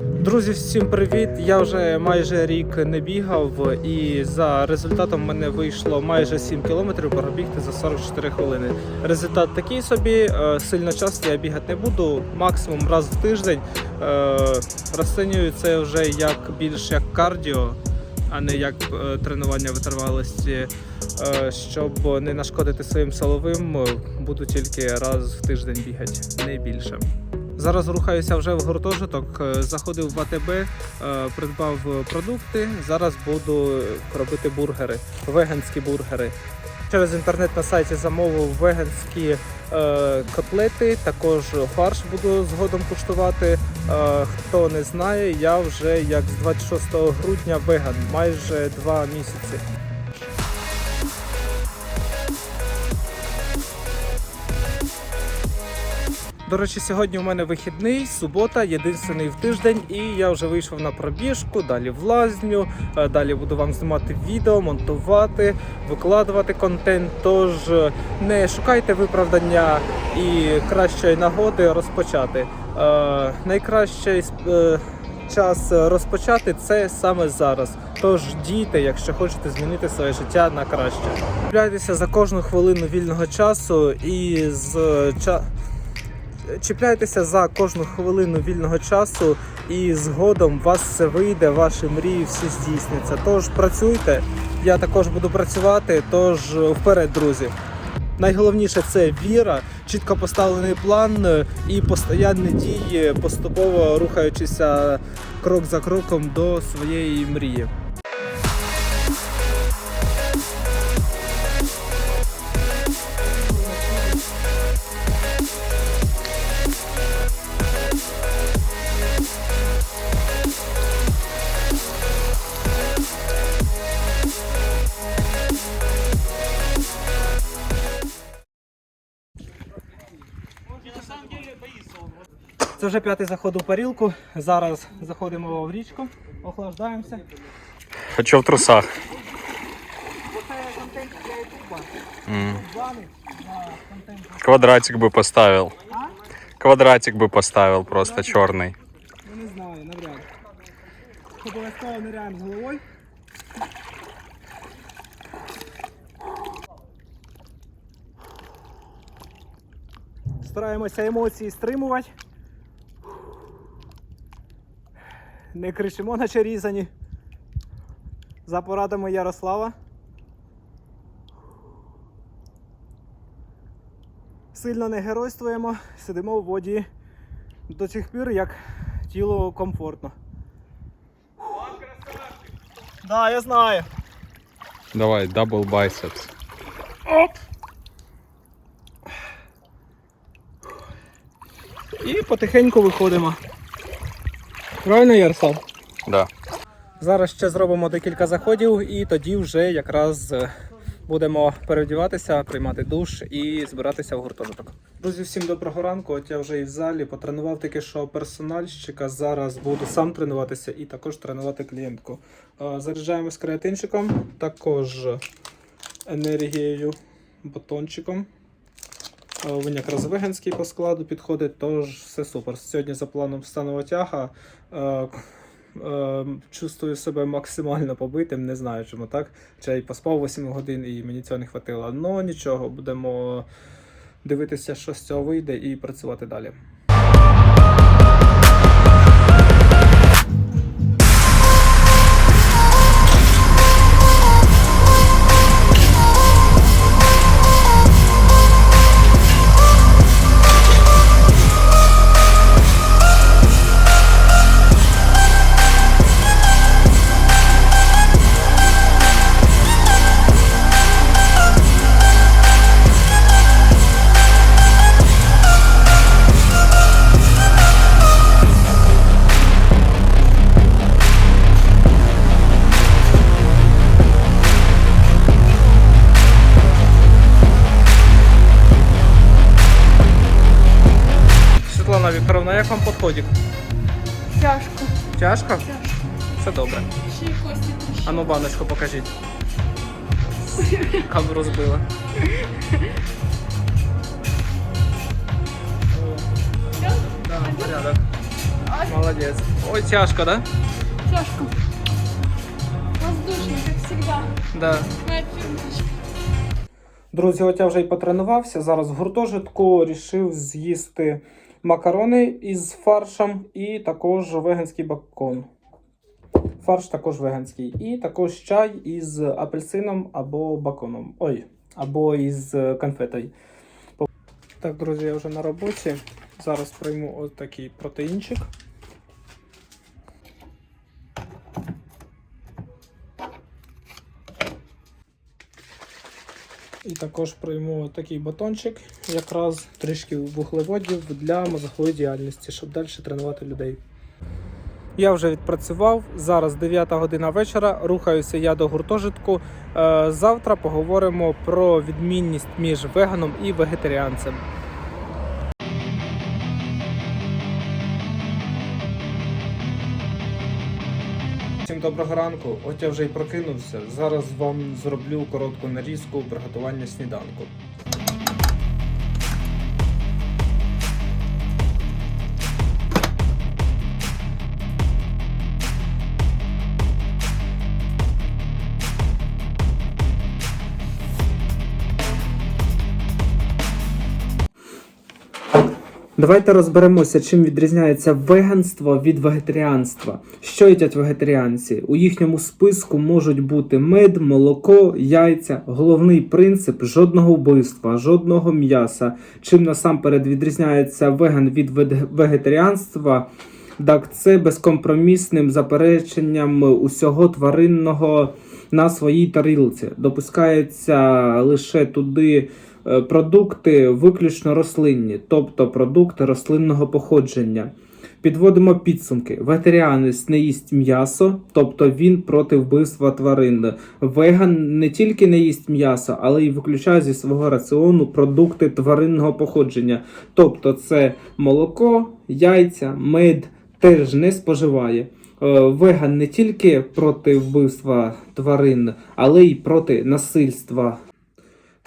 Друзі, всім привіт! Я вже майже рік не бігав, і за результатом мене вийшло майже 7 кілометрів пробігти за 44 хвилини. Результат такий собі. е, Сильно часто я бігати не буду, максимум раз в тиждень. Е, Розцінюю це вже як більш як кардіо, а не як е, тренування витривалості. Щоб не нашкодити своїм силовим, буду тільки раз в тиждень бігати, не більше. Зараз рухаюся вже в гуртожиток. е, Заходив в АТБ, е, придбав продукти. Зараз буду робити бургери, веганські бургери. Через інтернет на сайті замовив веганські е, котлети, також фарш буду згодом куштувати. Е, хто не знає, я вже як з 26 грудня веган, майже два місяці. До речі, сьогодні у мене вихідний, субота, єдиний в тиждень, і я вже вийшов на пробіжку, далі в лазню. е, Далі буду вам знімати відео, монтувати, викладувати контент. Тож е, не шукайте виправдання і кращої нагоди розпочати. Е, найкращий е, час розпочати це саме зараз. Тож дійте, якщо хочете змінити своє життя на краще. Купляйтеся за кожну хвилину вільного часу і з ча. Чіпляйтеся за кожну хвилину вільного часу, і згодом вас все вийде, ваші мрії всі здійсняться. Тож працюйте, я також буду працювати. Тож вперед, друзі. Найголовніше це віра, чітко поставлений план і постоянні дії, поступово рухаючися крок за кроком до своєї мрії. вже п'ятий заход у парілку. Зараз заходимо в річку, охлаждаємося. Хочу в трусах. Оце контент для ютуба. М. Плани на контент. Квадратик бы поставил. А? Квадратик бы поставил просто черный. Ну не знаю, навряд. Обов'язково ниряємо з головою. Стараємося емоції стримувати. Не кричимо, наче різані. За порадами Ярослава. Сильно не геройствуємо, сидимо в воді до цих пір, як тілу комфортно. Да, я знаю. Давай, дабл байсепс. Оп! І потихеньку виходимо. Правильно, Ярослав? Да. Зараз ще зробимо декілька заходів, і тоді вже якраз е, будемо переодіватися, приймати душ і збиратися в гуртожиток. Друзі, всім доброго ранку. От я вже і в залі потренував таки, що персональщика. Зараз буду сам тренуватися і також тренувати клієнтку. Е, Заряджаємо з креатинчиком, також енергією, батончиком. Е, Він якраз веганський по складу підходить, тож все супер. Сьогодні за планом встанова тяга. Е, е, Чувствую себе максимально побитим, не знаю чому так. Чи я й поспав 8 годин і мені цього не хватило. Ну нічого, будемо дивитися, що з цього вийде, і працювати далі. Як вам підходить? Тяжко. Тяжко? Все добре. Ще й кості тріщать. Ану баночку покажіть. Камеру збила. Да, порядок. Молодець. Ой, тяжко, да? Тяжко. Воздушно, как всегда. Да. Моя. Друзі, от я вже й потренувався. Зараз в гуртожитку рішив з'їсти макарони із фаршем і також веганський бакон. Фарш також веганський. І також чай із апельсином або баконом. Ой, або із е, конфетою. Так, друзі, я вже на роботі. Зараз прийму отакий протеїнчик. І також прийму такий батончик, якраз трішки вуглеводів для мозгової діяльності, щоб далі тренувати людей. Я вже відпрацював. Зараз 9 година вечора. Рухаюся я до гуртожитку. Е, Завтра поговоримо про відмінність між веганом і вегетаріанцем. Доброго ранку. От я вже й прокинувся. Зараз вам зроблю коротку нарізку приготування сніданку. Давайте розберемося, чим відрізняється веганство від вегетаріанства. Що їдять вегетаріанці? У їхньому списку можуть бути мед, молоко, яйця. Головний принцип жодного вбивства, жодного м'яса. Чим насамперед відрізняється веган від вегетаріанства? Так, це безкомпромісним запереченням усього тваринного на своїй тарілці. Допускається лише туди продукти виключно рослинні, тобто продукти рослинного походження. Підводимо підсумки. Вегетаріанець не їсть м'ясо, тобто він проти вбивства тварин. Веган не тільки не їсть м'ясо, але й виключає зі свого раціону продукти тваринного походження. Тобто це молоко, яйця, мед теж не споживає. Е, Веган не тільки проти вбивства тварин, але й проти насильства.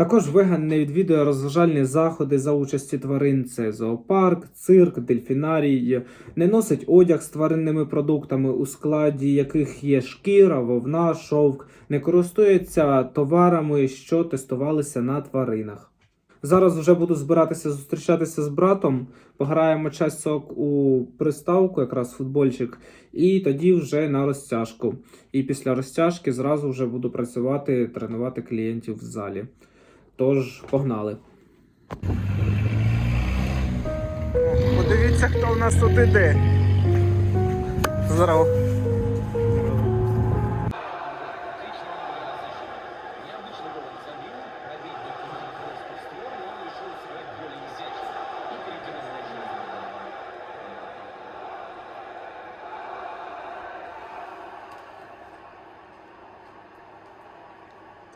Також веган не відвідує розважальні заходи за участі тварин. Це зоопарк, цирк, дельфінарій, не носить одяг з тваринними продуктами, у складі яких є шкіра, вовна, шовк, не користується товарами, що тестувалися на тваринах. Зараз вже буду збиратися зустрічатися з братом. Пограємо часок у приставку, якраз футбольчик, і тоді вже на розтяжку. І після розтяжки зразу вже буду працювати, тренувати клієнтів в залі. Тож, погнали. Подивіться, хто у нас тут іде. Здорово.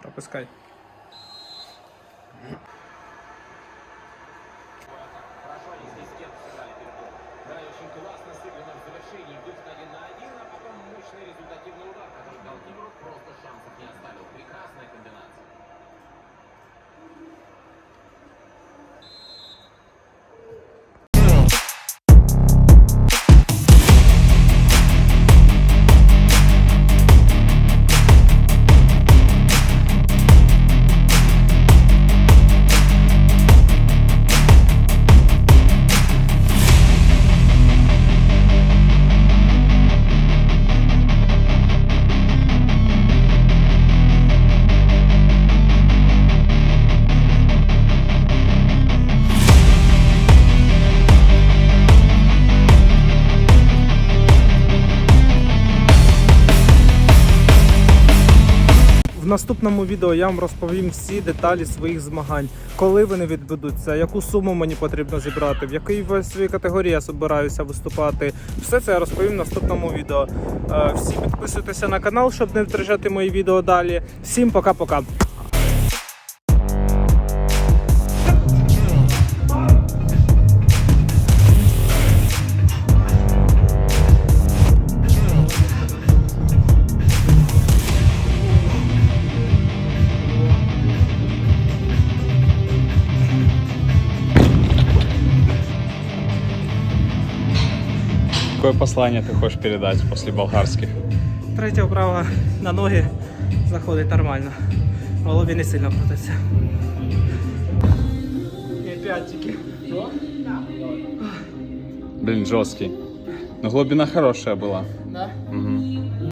Пропускай. Наступному відео я вам розповім всі деталі своїх змагань, коли вони відбудуться, яку суму мені потрібно зібрати, в якій весовій категорії я збираюся виступати. Все це я розповім в наступному відео. Е, Всі підписуйтеся на канал, щоб не втрачати мої відео далі. Всім пока-пока. Какое послание ты хочешь передать после болгарских? Третье вправа на ноги заходить нормально. В голові не сильно крутиться. І п'ять тільки. Блин, жесткий. Но глубина хорошая была. Да? Мгм.